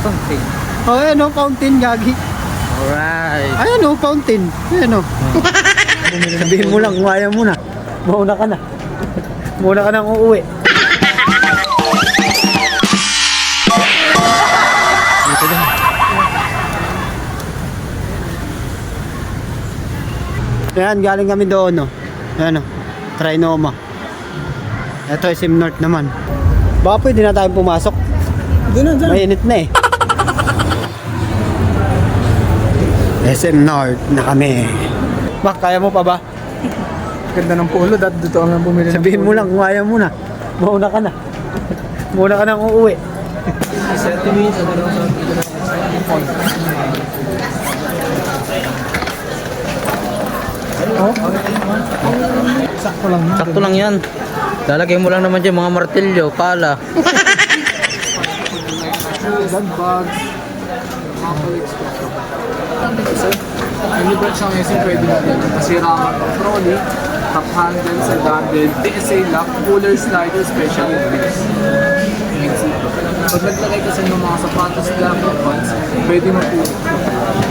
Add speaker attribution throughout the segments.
Speaker 1: Fountain.
Speaker 2: Oh, ayan o, fountain, gagi.
Speaker 1: Alright.
Speaker 2: Ayan o, fountain. Ayan o. Sabihin mo lang, kung ayaw mo na. Mauna ka na. Mauna ka nang uuwi. Dito na. Ayan, galing kami doon, no. Ayan, no. Trinoma. Ito, SM North naman. Baka pwede na tayong pumasok.
Speaker 3: Doon na, dyan.
Speaker 2: Mainit na eh. SM North na kami. Bak, kaya mo pa ba?
Speaker 3: Ganda ng polo, dati dito ang bumili ng
Speaker 2: Sabihin mo lang kung ayaw mo na. Mauna ka na. Mauna ka nang uuwi.
Speaker 3: 30 minutes, ako lang sa Oh? Sakto lang. yun.
Speaker 1: Sakto lang yan. Lalagay mo lang naman dyan mga martilyo, pala.
Speaker 3: Dog bags. Mga college ko. Kasi, Universe ang SM pwede mo din. Masira ka ng trolley, top handle, sa handle, DSA lock, cooler slider, special grips. Pag naglagay kasi ng mga sapatos, or pants, pwede mo po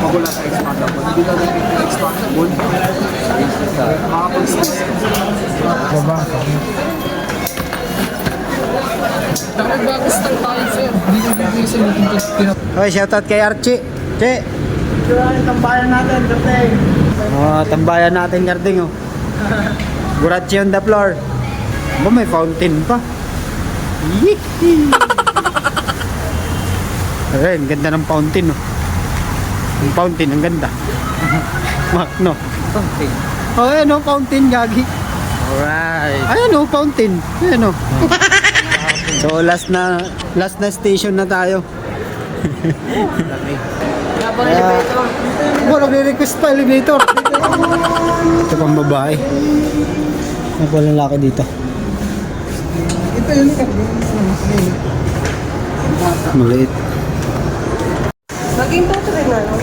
Speaker 3: magula sa expandable. Hindi ka rin yung expandable. Makapag-six. Baba. Nagbagas ng tayo, sir. Hindi ka bigay sa meeting
Speaker 2: Okay, shoutout kay Archie. Che. Tambayan natin, Gardeng. Oh, tambayan natin, Gardeng, oh. Gurachi on the floor. Ba, may fountain pa. Yee! Ayun, ganda ng fountain, oh. Yung fountain, ang ganda. Mak, no?
Speaker 1: Fountain.
Speaker 2: Oh, ayan, oh, fountain, gagi.
Speaker 1: Alright.
Speaker 2: Ayan, oh, fountain. Ayan, oh. So, last na, last na station na tayo. Kaya, oh, nagre-request pa elevator. Ito pang babae. Ano pa lalaki dito?
Speaker 3: Ito yun.
Speaker 2: Maliit.
Speaker 4: Maging tutuloy na, no?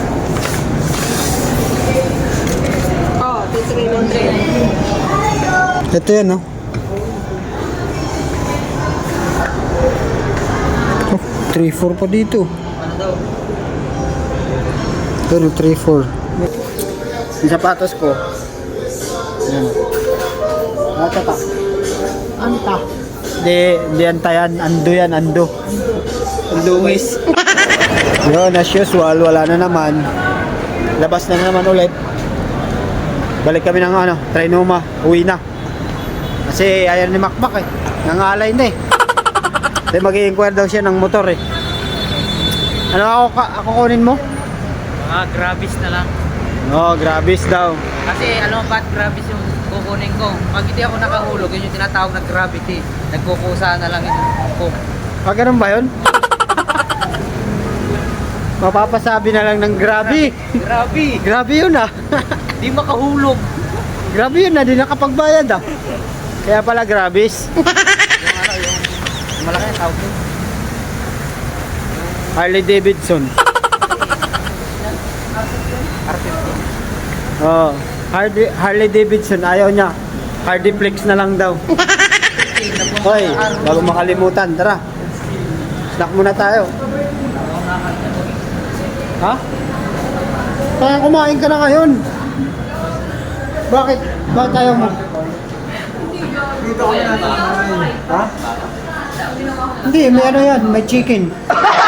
Speaker 4: Oo, tutuloy train.
Speaker 2: Ito yan, no? 3-4 pa dito. Pero 3-4. Yung sapatos ko. Yan. Ata ta. Anta. Di, di anta yan. Ando yan, ando. Lumis. Yun, as usual, wala na naman. Labas na naman ulit. Balik kami ng ano, Trinoma. Uwi na. Kasi ayaw ni Makmak eh. Nangalay na eh. Kasi mag-i-inquire daw siya ng motor eh. Ano ako, ako kunin mo?
Speaker 1: Ah, grabis na lang.
Speaker 2: Oh, grabis daw.
Speaker 1: Kasi alam mo ba't grabis yung kukunin ko? Pag hindi ako nakahulog, yun yung tinatawag na gravity. Nagkukusa na lang yung hook.
Speaker 2: Ah, ganun ba yun? Mapapasabi na lang ng grabe.
Speaker 1: Grabe!
Speaker 2: Grabe yun ah.
Speaker 1: Di makahulog.
Speaker 2: grabe yun ah, di nakapagbayad ah. Kaya pala grabis.
Speaker 1: Malaki ang tawag yun.
Speaker 2: Harley Davidson.
Speaker 1: R15.
Speaker 2: Oh, Harley, Harley Davidson, ayaw niya. Hardy Flex na lang daw. Hoy, bago makalimutan, tara. Snack muna tayo. Ha? Kaya kumain ka na ngayon. Bakit? Bakit ayaw mo? Ha? Hindi, ano yan, may chicken.